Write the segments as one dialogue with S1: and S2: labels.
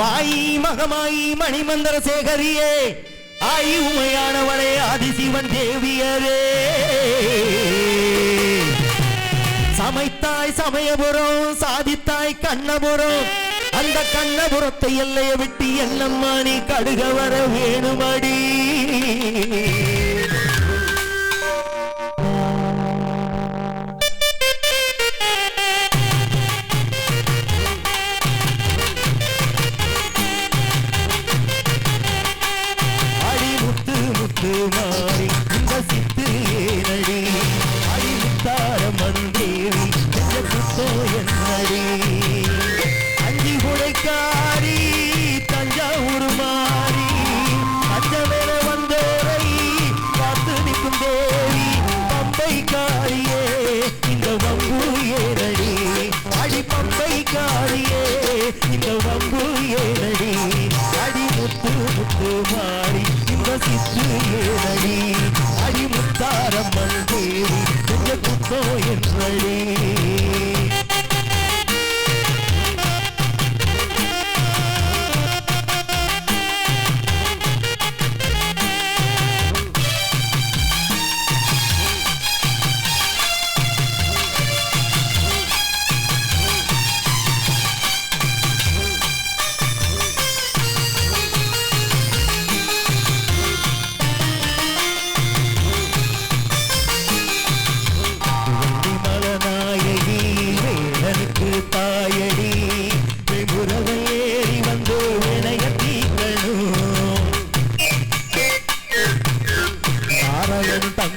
S1: மாயி மகமாயி மணிமந்திர சேகரியே ஆயி உமையானவளே ஆதிசிவன் தேவியரே. சமைத்தாய் சமயபுரம் சாதித்தாய் கண்ணபுரம் அந்த கண்ணபுரத்தை எல்லையை விட்டு என்னம்மா நீ கடுக வர வேணுமடி? முத்து மாறி இந்த சித்து ஏனடி? அறிவித்தார மந்தேவி இந்த என்னடி? அஞ்சி உடைக்காரி தஞ்சாவூர் மாறி அஞ்சவேல வந்தோரை பார்த்து நிற்கும் தேவி பம்பை காரியே இந்த வம்பு ஏனடி? அடி பம்பை காரியே இந்த வம்பு முத்தாரம்மன் தேவி இந்த குத்தோ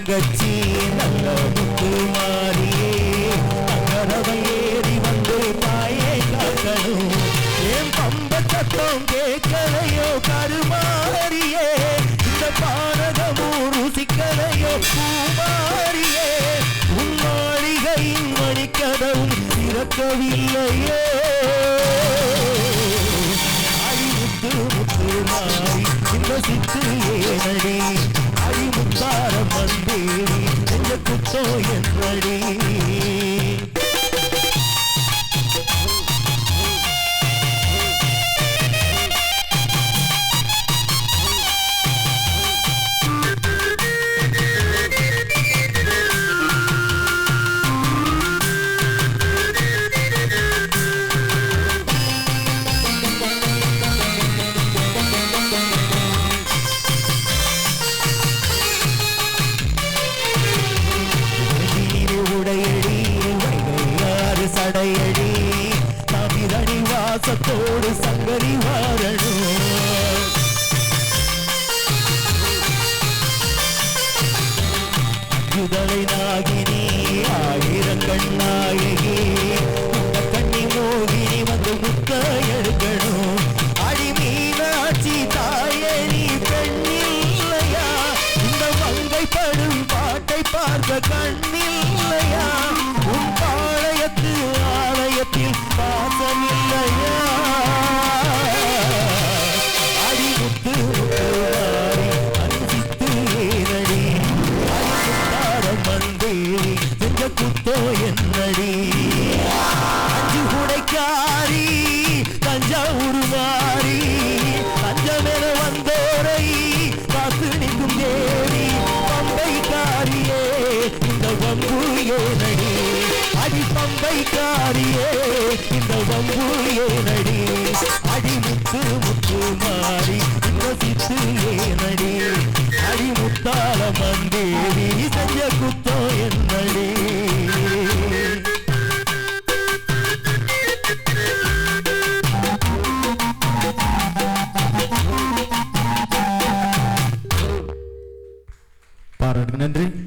S1: தங்கச்சி நல்ல முத்து மாறியே தங்கரவை ஏறி வந்து தாயை காக்கணும். ஏன் பம்ப சத்தம் கேட்கலையோ கருமாறியே? இந்த பானகமும் ருசிக்கலையோ பூமாரியே உன் மணிக்கதவும் திறக்கவில்லையே. அடி முத்து முத்து மாறி இந்த சித்து ஏனடி? குத்தோ என்னடி நீரு ஆயிரங்கண் நாயகி இந்த கண்ணி மோகினி வந்து முத்த எடுக்கணும் அடி தாயே நீ பெண்ணில்லையா? இந்த மங்கை படும் பாட்டை கண்ணில்லையா? உன் இந்த வம்பு முத்து மாறி இந்த ஏனடி. மந்தேவி செஞ்ச குத்தோ என்னடி. நன்றி.